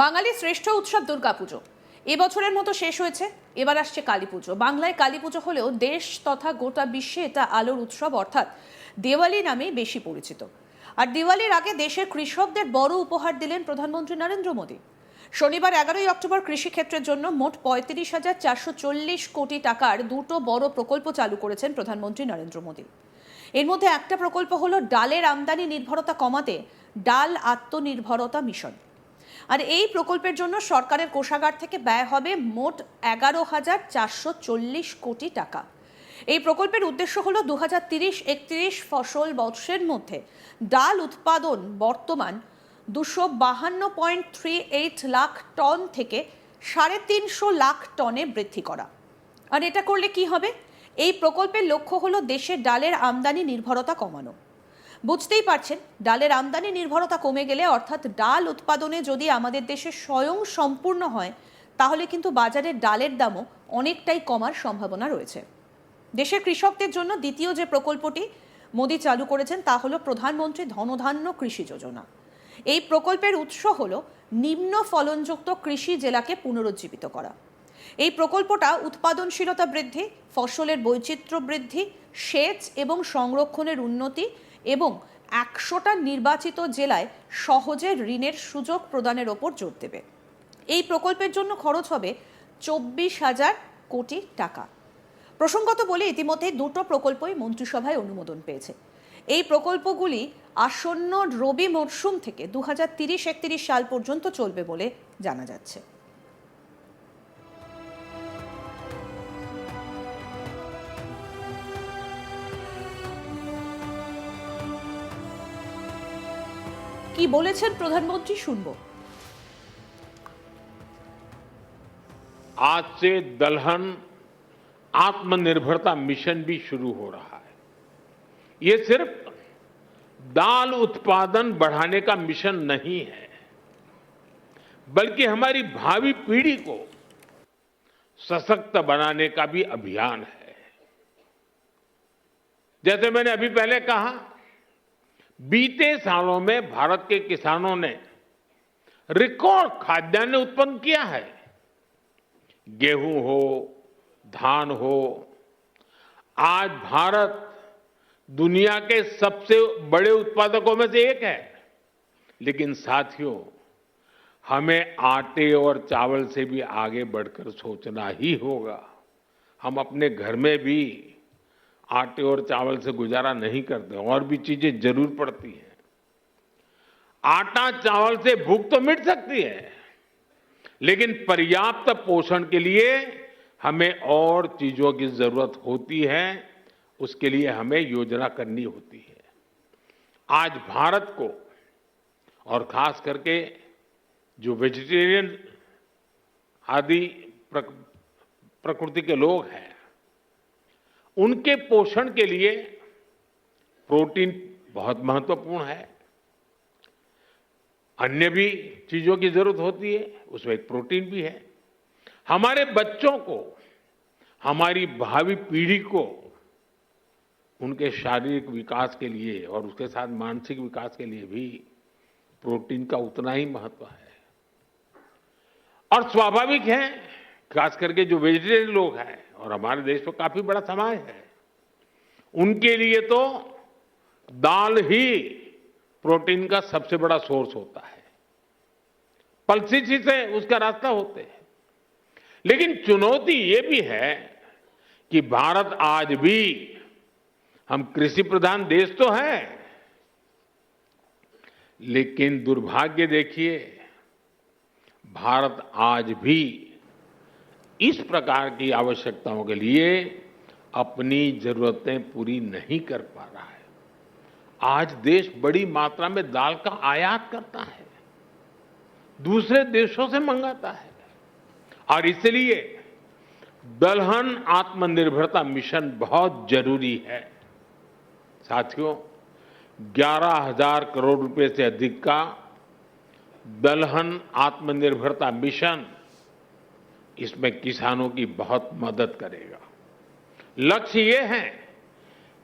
বাঙালির শ্রেষ্ঠ উৎসব দুর্গাপুজো। এবছরের মতো শেষ হয়েছে, এবার আসছে কালী পুজো বাংলায় কালী পুজো হলেও দেশ তথা গোটা বিশ্বে এটা আলোর উৎসব, অর্থাৎ দেওয়ালি নামেই বেশি পরিচিত। আর দিওয়ালির আগে দেশের কৃষকদের বড় উপহার দিলেন প্রধানমন্ত্রী নরেন্দ্র মোদী। শনিবার এগারোই অক্টোবর কৃষিক্ষেত্রের জন্য মোট পঁয়ত্রিশ হাজার চারশো চল্লিশ কোটি টাকার দুটো বড় প্রকল্প চালু করেছেন প্রধানমন্ত্রী নরেন্দ্র মোদী। এর মধ্যে একটা প্রকল্প হলো ডালের আমদানি নির্ভরতা কমাতে ডাল আত্মনির্ভরতা মিশন। আর এই প্রকল্পের জন্য সরকারের কোষাগার থেকে ব্যয় হবে মোট এগারো হাজার চারশো চল্লিশ কোটি টাকা। এই প্রকল্পের উদ্দেশ্য হল দু হাজার তিরিশ একত্রিশ ফসল বর্ষের মধ্যে ডাল উৎপাদন বর্তমান দুশো বাহান্ন point three eight lakh ton থেকে সাড়ে তিনশো লাখ টনে বৃদ্ধি করা। আর এটা করলে কি হবে? এই প্রকল্পের লক্ষ্য হলো দেশের ডালের আমদানি নির্ভরতা কমানো। বুঝতেই পারছেন, ডালের আমদানি নির্ভরতা কমে গেলে অর্থাৎ ডাল উৎপাদনে যদি আমাদের দেশে স্বয়ং সম্পূর্ণ হয়, তাহলে কিন্তু বাজারের ডালের দামও অনেকটাই কমার সম্ভাবনা রয়েছে। দেশের কৃষকদের জন্য দ্বিতীয় যে প্রকল্পটি মোদী চালু করেছেন, তা হলো প্রধানমন্ত্রী ধনধান্য কৃষি যোজনা। এই প্রকল্পের উৎস হলো নিম্ন ফলনযুক্ত কৃষি জেলাকে পুনরুজ্জীবিত করা। এই প্রকল্পটা উৎপাদনশীলতা বৃদ্ধি, ফসলের বৈচিত্র্য বৃদ্ধি, সেচ এবং সংরক্ষণের উন্নতি এবং একশোটা নির্বাচিত জেলায় সহজে ঋণের সুযোগ প্রদানের ওপর জোর দেবে। এই প্রকল্পের জন্য খরচ হবে চব্বিশ হাজার কোটি টাকা। প্রসঙ্গত বলে, ইতিমধ্যে দুটো প্রকল্পই মন্ত্রিসভায় অনুমোদন পেয়েছে। এই প্রকল্পগুলি আসন্ন রবি মরশুম থেকে দু হাজার তিরিশ একত্রিশ সাল পর্যন্ত চলবে বলে জানা যাচ্ছে। কি বলেছেন প্রধানমন্ত্রী শুনবো आज से दलहन आत्मनिर्भरता मिशन भी शुरू हो रहा है ये सिर्फ दाल उत्पादन बढ़ाने का मिशन नहीं है बल्कि हमारी भावी पीढ़ी को सशक्त बनाने का भी अभियान है जैसे मैंने अभी पहले कहा बीते सालों में भारत के किसानों ने रिकॉर्ड खाद्यान्न उत्पन्न किया है। गेहूँ हो, धान हो, आज भारत दुनिया के सबसे बड़े उत्पादकों में से एक है। लेकिन साथियों, हमें आटे और चावल से भी आगे बढ़कर सोचना ही होगा। हम अपने घर में भी आटे और चावल से गुजारा नहीं करते, और भी चीज़ें ज़रूर पड़ती हैं। आटा चावल से भूख तो मिट सकती है, लेकिन पर्याप्त पोषण के लिए हमें और चीज़ों की ज़रूरत होती है, उसके लिए हमें योजना करनी होती है। आज भारत को, और खास करके जो वेजिटेरियन आदि प्रकृति के लोग हैं उनके पोषण के लिए प्रोटीन बहुत महत्वपूर्ण है। अन्य भी चीज़ों की ज़रूरत होती है, उसमें एक प्रोटीन भी है। हमारे बच्चों को, हमारी भावी पीढ़ी को उनके शारीरिक विकास के लिए और उसके साथ मानसिक विकास के लिए भी प्रोटीन का उतना ही महत्व है। और स्वाभाविक है खास करके जो वेजिटेरियन लोग हैं, और हमारे देश में काफ़ी बड़ा समाज है, उनके लिए तो दाल ही प्रोटीन का सबसे बड़ा सोर्स होता है। पल्सिस ही से उसका रास्ता होते हैं। लेकिन चुनौती ये भी है कि भारत आज भी, हम कृषि प्रधान देश तो है, लेकिन दुर्भाग्य देखिए, भारत आज भी इस प्रकार की आवश्यकताओं के लिए अपनी जरूरतें पूरी नहीं कर पा रहा है। आज देश बड़ी मात्रा में दाल का आयात करता है। दूसरे देशों से मंगाता है। और इसलिए दलहन आत्मनिर्भरता मिशन बहुत ज़रूरी है। साथियों, ग्यारह हज़ार करोड़ रुपए से अधिक का दलहन आत्मनिर्भरता मिशन इसमें किसानों की बहुत मदद करेगा। लक्ष्य ये है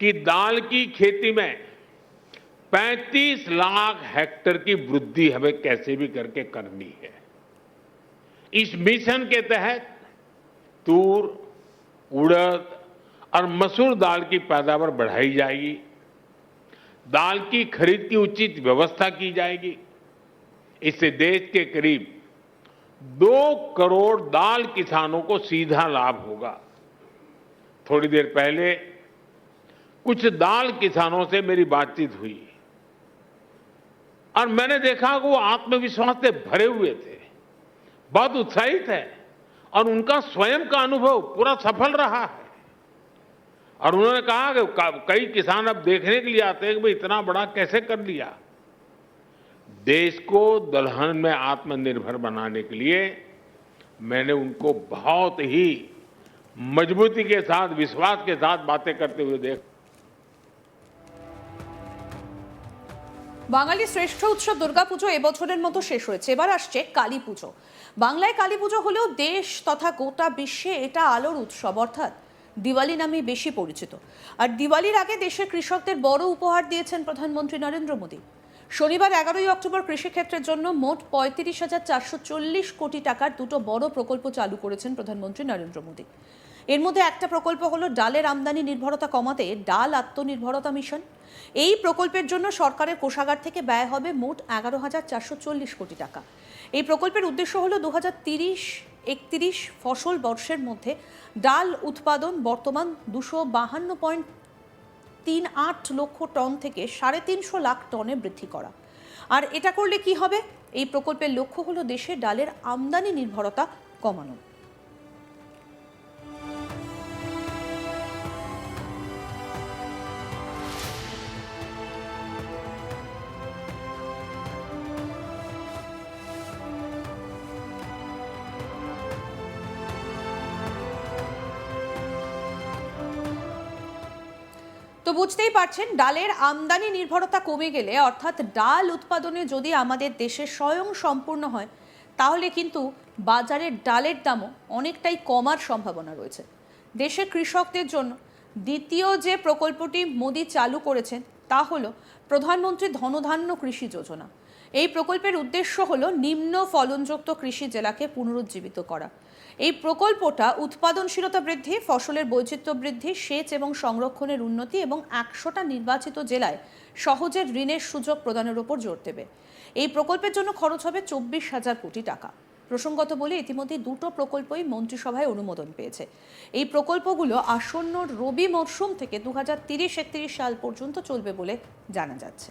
कि दाल की खेती में 35 लाख हेक्टेयर की वृद्धि हमें कैसे भी करके करनी है। इस मिशन के तहत तूर, उड़द और मसूर दाल की पैदावार बढ़ाई जाएगी। दाल की खरीद की उचित व्यवस्था की जाएगी। इससे देश के करीब दो करोड़ दाल किसानों को सीधा लाभ होगा। थोड़ी देर पहले कुछ दाल किसानों से मेरी बातचीत हुई और मैंने देखा कि वो आत्मविश्वास से भरे हुए थे। बहुत उत्साहित है और उनका स्वयं का अनुभव पूरा सफल रहा है। और उन्होंने कहा कि, कई किसान अब देखने के लिए आते हैं कि भाई इतना बड़ा कैसे कर लिया? देश को दलहन में आत्मनिर्भर बनाने के लिए मैंने उनको बहुत ही मजबूती के साथ विश्वास के साथ बातें करते हुए देखा বাঙালি শ্রেষ্ঠ উৎসব দুর্গাপুজো এবছরের মতো শেষ হয়েছে এবার আসছে কালী পুজো বাংলায় কালী পুজো হলেও দেশ তথা গোটা বিশ্বে এটা আলোর উৎসব অর্থাৎ দিওয়ালি নামে বেশি পরিচিত আর দিওয়ালির আগে দেশের কৃষকদের বড় উপহার দিয়েছেন প্রধানমন্ত্রী নরেন্দ্র মোদী শনিবার এগারোই অক্টোবর কৃষিক্ষেত্রের জন্য মোট পঁয়ত্রিশ হাজার চারশো চল্লিশ কোটি টাকার দুটো বড় প্রকল্প চালু করেছেন প্রধানমন্ত্রী নরেন্দ্র মোদী। এর মধ্যে একটা প্রকল্প হলো ডালের আমদানি নির্ভরতা কমাতে ডাল আত্মনির্ভরতা মিশন। এই প্রকল্পের জন্য সরকারের কোষাগার থেকে ব্যয় হবে মোট এগারো হাজার চারশো চল্লিশ কোটি টাকা। এই প্রকল্পের উদ্দেশ্য হলো দু হাজার তিরিশ একত্রিশ ফসল বর্ষের মধ্যে ডাল উৎপাদন বর্তমান দুশো বাহান্ন পয়েন্ট তিন আট লক্ষ টন থেকে সাড়ে তিনশো লাখ টনে বৃদ্ধি করা। আর এটা করলে কি হবে? এই প্রকল্পের লক্ষ্য হলো দেশে ডালের আমদানি নির্ভরতা কমানো। তো বুঝতেই পারছেন, ডালের আমদানি নির্ভরতা কমে গেলে, অর্থাৎ ডাল উৎপাদনে যদি আমাদের দেশে স্বয়ং সম্পূর্ণ হয়, তাহলে কিন্তু বাজারের ডালের দামও অনেকটাই কমার সম্ভাবনা রয়েছে। দেশে কৃষকদের জন্য দ্বিতীয় যে প্রকল্পটি মোদি চালু করেছেন, তা হল প্রধানমন্ত্রী ধনধান্য কৃষি যোজনা। এই প্রকল্পের উদ্দেশ্য হলো নিম্ন ফলনযুক্ত কৃষি জেলাকে পুনরুজ্জীবিত করা। এই প্রকল্পটা উৎপাদনশীলতা বৃদ্ধি, ফসলের বৈচিত্র্য বৃদ্ধি, সেচ এবং সংরক্ষণের উন্নতি এবং একশোটা নির্বাচিত জেলায় সহজে ঋণের সুযোগ প্রদানের উপর জোর দেবে। এই প্রকল্পের জন্য খরচ হবে চব্বিশ হাজার কোটি টাকা। প্রসঙ্গত বলে ইতিমধ্যে দুটো প্রকল্পই মন্ত্রিসভায় অনুমোদন পেয়েছে। এই প্রকল্পগুলো আসন্ন রবি মরশুম থেকে দু হাজার সাল পর্যন্ত চলবে বলে জানা যাচ্ছে।